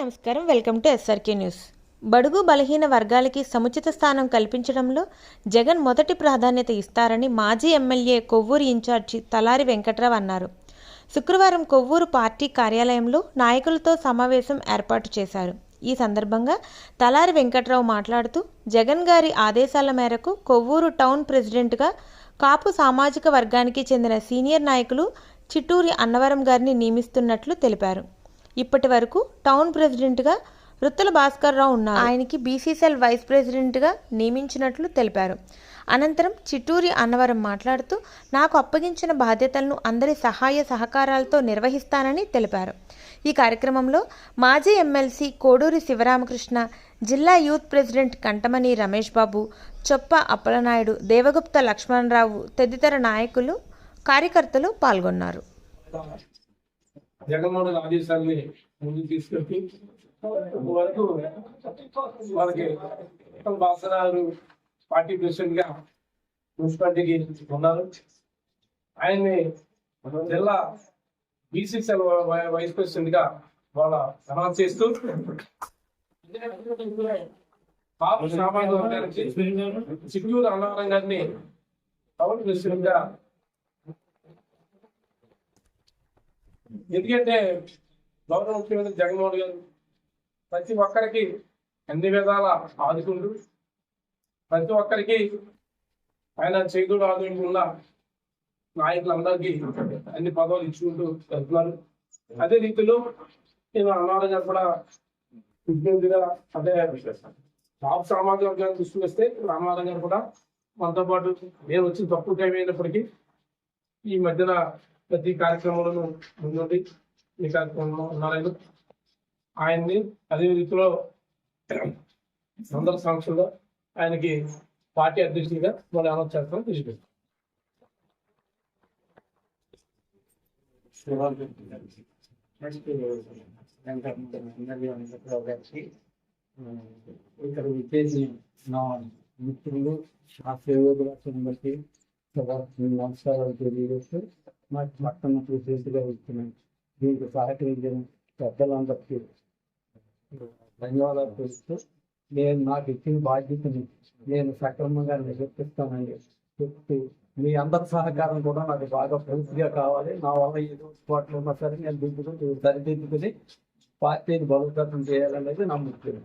నమస్కారం. Welcome to SRK news బడుగు బలహీన వర్గాలకి సముచిత స్థానం కల్పించడంలో జగన్ మొదటి ప్రాధాన్యత ఇస్తారని మాజీ ఎమ్మెల్యే కొవ్వూరు ఇన్ఛార్జి తలారి వెంకట్రావు అన్నారు. శుక్రవారం కొవ్వూరు పార్టీ కార్యాలయంలో నాయకులతో సమావేశం ఏర్పాటు చేశారు. ఈ సందర్భంగా తలారి వెంకట్రావు మాట్లాడుతూ జగన్ గారి ఆదేశాల మేరకు కొవ్వూరు టౌన్ ప్రెసిడెంట్గా కాపు సామాజిక వర్గానికి చెందిన సీనియర్ నాయకులు చిట్టూరి అన్నవరం గారిని నియమిస్తున్నట్లు తెలిపారు. ఇప్పటి వరకు టౌన్ ప్రెసిడెంట్గా వృత్తుల భాస్కర్ రావు ఉన్నారు. ఆయనకి బీసీసీఎల్ వైస్ ప్రెసిడెంట్గా నియమించినట్లు తెలిపారు. అనంతరం చిట్టూరి అన్నవరం మాట్లాడుతూ నాకు అప్పగించిన బాధ్యతలను అందరి సహాయ సహకారాలతో నిర్వహిస్తానని తెలిపారు. ఈ కార్యక్రమంలో మాజీ ఎమ్మెల్సీ కోడూరి శివరామకృష్ణ జిల్లా యూత్ ప్రెసిడెంట్ కంటమణి రమేష్ బాబు చొప్ప అప్పలనాయుడు దేవగుప్త లక్ష్మణరావు తదితర నాయకులు కార్యకర్తలు పాల్గొన్నారు. జగన్మోహన్ ఆదేశాన్ని ముందుకు తీసుకెళ్తూ వరకు వాళ్ళకి బాసరారు పార్టీ ప్రెసిడెంట్గా మున్సిపాలిటీకి ఉన్నారు. ఆయన్ని జిల్లా బీసీసీఎల్ వైస్ ప్రెసిడెంట్గా వాళ్ళ అనౌన్స్ చేస్తూ బాబు సామాజిక వర్గానికి చిట్టూరు అన్నవరం గారిని టౌన్ ప్రెసిడెంట్గా ఎందుకంటే గౌరవ ముఖ్యమంత్రి జగన్మోహన్ గారు ప్రతి ఒక్కరికి అన్ని విధాల ఆదుకుంటూ ప్రతి ఒక్కరికి ఆయన చేతుడు ఆదుకున్న నాయకులందరికీ అన్ని పదవులు ఇచ్చుకుంటూ వెళ్తున్నారు. అదే రీతిలో నేను అన్నవరం గారు కూడా ముఖ్యమంత్రిగా అదే బాబు సామాజిక వర్గాన్ని దృష్టి వస్తే రామారావు గారు కూడా మనతో పాటు నేను వచ్చిన తప్పు టైం అయినప్పటికీ ఈ మధ్యన ప్రతి కార్యక్రమంలోనూ ముందుండి ఈ కార్యక్రమంలో ఉన్నారాయన ఆయన్ని అదే రీతిలో అందరి సంవత్సరంలో ఆయనకి పార్టీ అధ్యక్షుడిగా మనం అనౌన్స్ చేస్తాం తీసుకెళ్తాం ఇక్కడ విచ్చేసి నా మిత్రులు నా సేవకులను బట్టి నమస్కారాలు తెలియజేస్తూ నాకు పట్టణ ప్రెసిడెంట్గా ఇస్తున్నాను దీనికి సహకరించిన పెద్దలందరికీ ధన్యవాదాలు తెలుస్తూ నేను నాకు ఇచ్చిన బాధ్యతని నేను సక్రమంగా నిర్వర్తిస్తానని చెప్తూ మీ అందరి సహకారం కూడా నాకు బాగా పూర్తిగా కావాలి. నా వల్ల ఏదో స్పాట్లు ఉన్నా సరే నేను దిద్దుకుని సరిదిద్దుకుని పార్టీని బలోపేతం చేయాలనేది నా ముఖ్యం